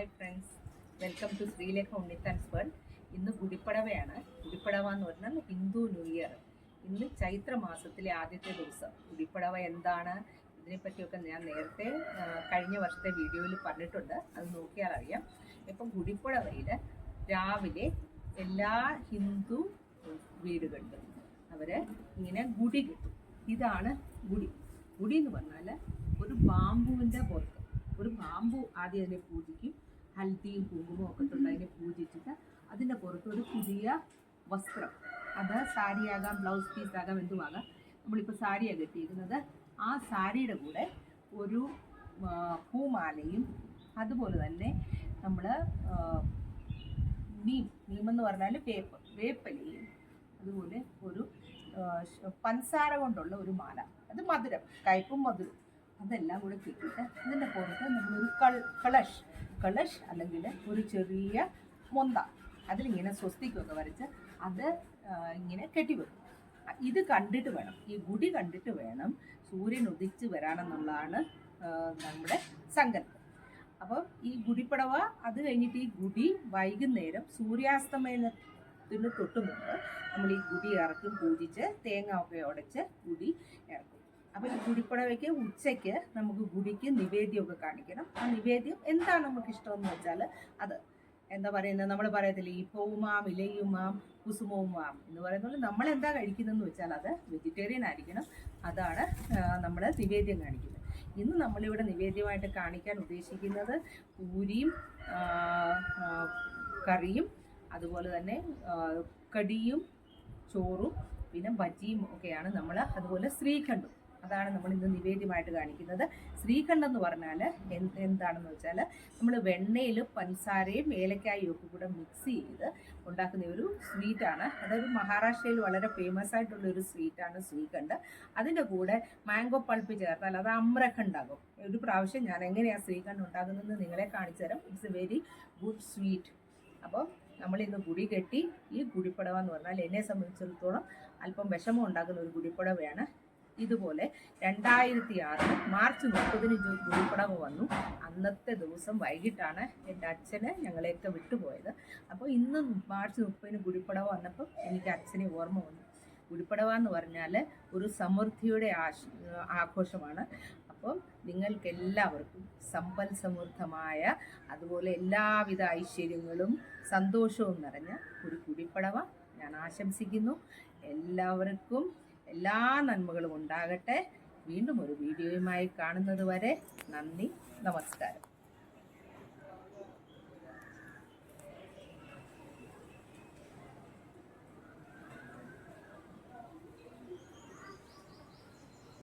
Hi friends. Welcome to Sreelekha Unnithan's world. ഇന്ന് ഗുഡിപ്പടവയാണ് ഗുഡിപ്പടവ എന്ന് പറഞ്ഞാൽ ഹിന്ദു ന്യൂ ഇയർ. ഇന്ന് ചൈത്ര മാസത്തിലെ ആദ്യത്തെ ദിവസം. ഗുഡിപ്പടവ എന്താണ്? ഇതിനെപ്പറ്റിയൊക്കെ ഞാൻ നേരത്തെ കഴിഞ്ഞ വർഷത്തെ വീഡിയോയിൽ പറഞ്ഞിട്ടുണ്ട്. അത് നോക്കിയാൽ അറിയാം. ഇപ്പം ഗുഡിപ്പടവയിൽ രാവിലെ എല്ലാ ഹിന്ദു വീടുകളിലും അവർ ഇങ്ങനെ ഗുടി കിട്ടും. ഇതാണ് ഗുടി. ഗുടി എന്ന് പറഞ്ഞാൽ ഒരു ബാമ്പുവിന്റെ പുറത്ത്. ഒരു ബാമ്പു ആദ്യം അതിനെ പൂജിക്കും. ഹൽദിയും കുങ്കുമവും ഒക്കെ തൊട്ട് അതിനെ പൂജിച്ചിട്ട് അതിന്റെ പുറത്ത് ഒരു പുതിയ വസ്ത്രം. അത് സാരിയാകാം ബ്ലൗസ് പീസ് ആകാം എന്തുമാകാം. നമ്മളിപ്പോൾ സാരിയാണ് കെട്ടിയിരിക്കുന്നത്. ആ സാരിയുടെ കൂടെ ഒരു പൂമാലയും അതുപോലെ തന്നെ നമ്മൾ നീം നീമെന്ന് പറഞ്ഞാൽ വേപ്പ് വേപ്പലയും അതുപോലെ ഒരു പൻസാര കൊണ്ടുള്ള ഒരു മാല. അത് മധുരം കയ്പും മധുരം. അതെല്ലാം കൂടെ കിട്ടിയിട്ട് അതിന്റെ പുറത്ത് നമ്മളൊരു കൾ കളഷ് കളഷ് അല്ലെങ്കിൽ ഒരു ചെറിയ മൊന്ത അതിലിങ്ങനെ സ്വസ്തിക്കൊക്കെ വരച്ച് അത് ഇങ്ങനെ കെട്ടിവെക്കും വെക്കും. ഇത് കണ്ടിട്ട് വേണം. ഈ ഗുടി കണ്ടിട്ട് വേണം സൂര്യൻ ഉദിച്ച് വരാനെന്നുള്ളതാണ് നമ്മുടെ സങ്കല്പം. അപ്പം ഈ ഗുടിപ്പടവ അത് കഴിഞ്ഞിട്ട് ഈ ഗുടി വൈകുന്നേരം സൂര്യാസ്തമയത്തിന് തൊട്ട് മുമ്പ് നമ്മൾ ഈ ഗുടി ഇറക്കും പൂജിച്ച് തേങ്ങ ഒക്കെ ഉടച്ച് ഗുടി ഇറക്കും. അപ്പോൾ ഈ ഗുഡിപ്പടവയ്ക്ക് ഉച്ചയ്ക്ക് നമുക്ക് ഗുടിക്ക് നിവേദ്യമൊക്കെ കാണിക്കണം. ആ നിവേദ്യം എന്താണ് നമുക്ക് ഇഷ്ടമെന്ന് വെച്ചാൽ അത് എന്താ പറയുന്നത്? നമ്മൾ പറയത്തില്ലേ പൂമാം ഇലയുമാം കുസുമവുമാം എന്ന് പറയുന്നത് നമ്മൾ എന്താ കഴിക്കുന്നതെന്ന് വെച്ചാൽ അത് വെജിറ്റേറിയൻ ആയിരിക്കണം. അതാണ് നമ്മൾ നിവേദ്യം കാണിക്കുന്നത്. ഇന്ന് നമ്മളിവിടെ നിവേദ്യമായിട്ട് കാണിക്കാൻ ഉദ്ദേശിക്കുന്നത് പൂരിയും കറിയും അതുപോലെ തന്നെ കടിയും ചോറും പിന്നെ ബജിയും ഒക്കെയാണ് നമ്മൾ അതുപോലെ ശ്രീഖണ്ഡും. അതാണ് നമ്മൾ ഇന്ന് നിവേദ്യമായിട്ട് കാണിക്കുന്നത്. ശ്രീഖണ്ഡം എന്ന് പറഞ്ഞാൽ എന്ത് എന്താണെന്ന് വെച്ചാൽ നമ്മൾ വെണ്ണയിൽ പഞ്ചസാരയും ഏലക്കായും ഒക്കെ കൂടെ മിക്സ് ചെയ്ത് ഉണ്ടാക്കുന്ന ഒരു സ്വീറ്റാണ് അതൊരു മഹാരാഷ്ട്രയിൽ വളരെ ഫേമസ് ആയിട്ടുള്ള ഒരു സ്വീറ്റാണ് ശ്രീഖണ്ഡ് അതിന്റെ കൂടെ മാംഗോ പൾപ്പ് ചേർത്താൽ അത് അമ്രഖണ്ഡാകും. ഒരു പ്രാവശ്യം ഞാൻ എങ്ങനെയാണ് ശ്രീഖണ്ഡ് ഉണ്ടാകുന്നതെന്ന് നിങ്ങളെ കാണിച്ചു തരാം. It's a very good sweet അപ്പോൾ നമ്മൾ ഇന്ന് ഗുടി കെട്ടി ഈ ഗുടിപ്പടവ എന്ന് പറഞ്ഞാൽ എന്നെ സംബന്ധിച്ചിടത്തോളം അല്പം വിഷമം ഉണ്ടാക്കുന്ന ഒരു ഗുടിപ്പടവയാണ്. ഇതുപോലെ രണ്ടായിരത്തി ആറ് മാർച്ച് മുപ്പതിന് ഗുരുപടവ് വന്നു. അന്നത്തെ ദിവസം വൈകിട്ടാണ് എന്റെ അച്ഛന് ഞങ്ങളെയൊക്കെ വിട്ടുപോയത്. അപ്പോൾ ഇന്ന് മാർച്ച് മുപ്പതിന് ഗുരുപ്പടവ് വന്നപ്പോൾ എനിക്ക് അച്ഛനെ ഓർമ്മ വന്നു. ഗുരുപ്പടവ എന്ന് പറഞ്ഞാൽ ഒരു സമൃദ്ധിയുടെ ആഘോഷമാണ്. അപ്പം നിങ്ങൾക്കെല്ലാവർക്കും സമ്പൽ സമൃദ്ധമായ അതുപോലെ എല്ലാവിധ ഐശ്വര്യങ്ങളും സന്തോഷവും നിറഞ്ഞ ഒരു കുടിപ്പടവ ഞാൻ ആശംസിക്കുന്നു. എല്ലാവർക്കും എല്ലാ നന്മകളും ഉണ്ടാകട്ടെ. വീണ്ടും ഒരു വീഡിയോയുമായി കാണുന്നത് വരെ നന്ദി നമസ്കാരം.